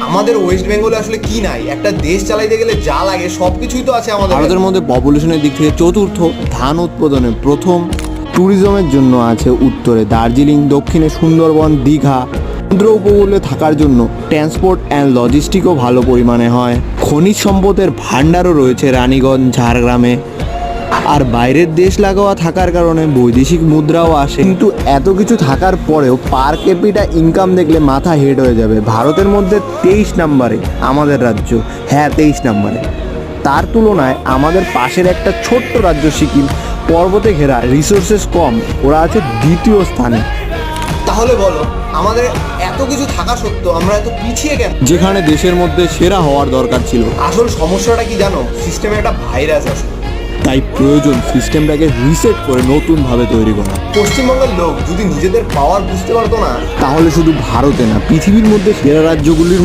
আমাদের ওয়েস্ট বেঙ্গলে আসলে কি নাই? একটা দেশ চালাইতে গেলে যা লাগে সব কিছুই তো আছে আমাদের ভারতের মধ্যে। পপুলেশনের দিক থেকে চতুর্থ ধান উৎপাদনে প্রথম ট্যুরিজমের জন্য আছে উত্তরে দার্জিলিং দক্ষিণে সুন্দরবন দীঘা। সমুদ্র উপকূলে থাকার জন্য ট্রান্সপোর্ট অ্যান্ড লজিস্টিকও ভালো পরিমাণে হয়। খনিজ সম্পদের ভাণ্ডারও রয়েছে রানীগঞ্জ ঝাড়গ্রামে। আর বাইরের দেশ লাগোয়া থাকার কারণে বৈদেশিক মুদ্রাও আসে। কিন্তু এত কিছু থাকার পরেও পার ক্যাপিটা ইনকাম দেখলে মাথা হেড হয়ে যাবে। ভারতের মধ্যে তেইশ নাম্বারে আমাদের রাজ্য। হ্যাঁ তেইশ নাম্বারে। তার তুলনায় আমাদের পাশের একটা ছোট্ট রাজ্য সিকিম। পর্বতে ঘেরা রিসোর্সেস কম ওরা আছে দ্বিতীয় স্থানে। তাহলে বলো আমাদের এত কিছু থাকা সত্ত্বেও আমরা এত পিছিয়ে কেন? যেখানে দেশের মধ্যে সেরা হওয়ার দরকার ছিল। আসল সমস্যাটা কি জানো? সিস্টেমে একটা ভাইরাস আছে তাই প্রয়োজন সিস্টেমটাকে রিসেট করে নতুনভাবে তৈরি করা। পশ্চিমবঙ্গের লোক যদি নিজেদের পাওয়ার বুঝতে পারতো না তাহলে শুধু ভারতে না পৃথিবীর মধ্যে সেরা রাজ্যগুলির